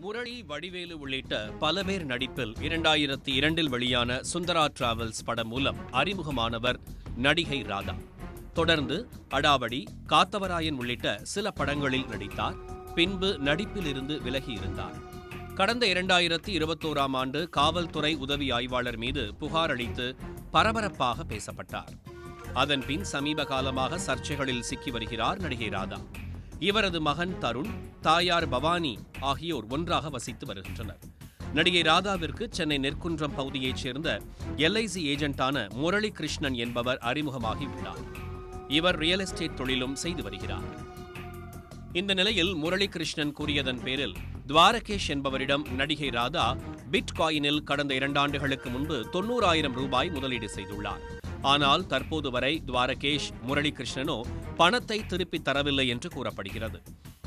முரளி வடிவேலு உள்ளிட்ட பல பேர் நடிப்பில் இரண்டாயிரத்தி இரண்டில் வெளியான சுந்தரா டிராவல்ஸ் படம் மூலம் அறிமுகமானவர் நடிகை ராதா. தொடர்ந்து அடாவடி காத்தவராயன் உள்ளிட்ட சில படங்களில் நடித்தார். பின்பு நடிப்பிலிருந்து விலகியிருந்தார். கடந்த இரண்டாயிரத்தி இருபத்தோராம் ஆண்டு காவல்துறை உதவி ஆய்வாளர் மீது புகார் அளித்து பரபரப்பாக பேசப்பட்டார். அதன்பின் சமீப காலமாக சர்ச்சைகளில் சிக்கி வருகிறார் நடிகை ராதா. இவரது மகன் தருண் தாயார் பவானி ஆகியோர் ஒன்றாக வசித்து வருகின்றனர். நடிகை ராதாவிற்கு சென்னை நெற்குன்றம் பகுதியைச் சேர்ந்த எல்ஐசி ஏஜென்ட்டான முரளி கிருஷ்ணன் என்பவர் அறிமுகமாகியுள்ளார் இவர் ரியல் எஸ்டேட் தொழிலும் செய்து வருகிறார். இந்த நிலையில் முரளி கிருஷ்ணன் கூறியதன் பேரில் துவாரகேஷ் என்பவரிடம் நடிகை ராதா பிட்காயினில் கடந்த இரண்டாண்டுகளுக்கு முன்பு தொண்ணூறாயிரம் ரூபாய் முதலீடு செய்துள்ளார். ஆனால் தற்போது வரை துவாரகேஷ் முரளி கிருஷ்ணனோ பணத்தை திருப்பித் தரவில்லை என்று கூறப்படுகிறது.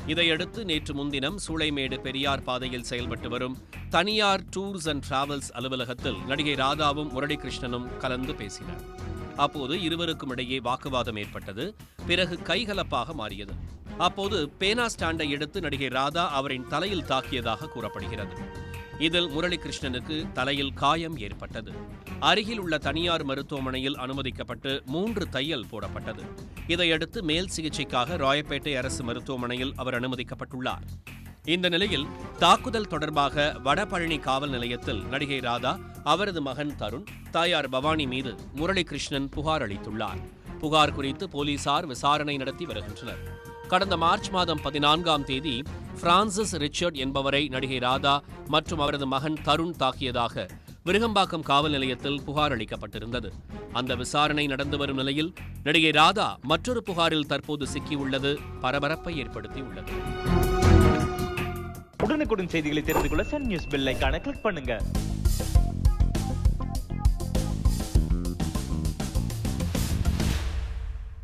இதையடுத்து நேற்று முன்தினம் சூளைமேடு பெரியார் பாதையில் செயல்பட்டு வரும் தனியார் டூர்ஸ் அண்ட் டிராவல்ஸ் அலுவலகத்தில் நடிகை ராதாவும் முரளி கிருஷ்ணனும் கலந்து பேசினர். அப்போது இருவருக்கும் இடையே வாக்குவாதம் ஏற்பட்டது பிறகு கைகலப்பாக மாறியது. அப்போது பேனா ஸ்டாண்டை எடுத்து நடிகை ராதா அவரின் தலையில் தாக்கியதாக கூறப்படுகிறது. இதில் முரளி கிருஷ்ணனுக்கு தலையில் காயம் ஏற்பட்டது. அருகில் உள்ள தனியார் மருத்துவமனையில் அனுமதிக்கப்பட்டு மூன்று தையல் போடப்பட்டது. இதையடுத்து மேல் சிகிச்சைக்காக ராயப்பேட்டை அரசு மருத்துவமனையில் அவர் அனுமதிக்கப்பட்டுள்ளார். இந்த நிலையில் தாக்குதல் தொடர்பாக வடபழனி காவல் நிலையத்தில் நடிகை ராதா அவரது மகன் தருண் தாயார் பவானி மீது முரளிகிருஷ்ணன் புகார் அளித்துள்ளார். புகார் குறித்து போலீசார் விசாரணை நடத்தி வருகின்றனர். கடந்த மார்ச் மாதம் பதினான்காம் தேதி பிரான்சிஸ் ரிச்சர்ட் என்பவரை நடிகை ராதா மற்றும் அவரது மகன் தருண் தாக்கியதாக விருகம்பாக்கம் காவல் நிலையத்தில் புகார் அளிக்கப்பட்டிருந்தது. அந்த விசாரணை நடந்து வரும் நிலையில் நடிகை ராதா மற்றொரு புகாரில் தற்போது சிக்கியுள்ளது பரபரப்பை ஏற்படுத்தியுள்ளது. உடனுக்குடன் செய்திகளை தெரிந்து கொள்ள சன் நியூஸ் பெல் ஐகானை கிளிக் பண்ணுங்க.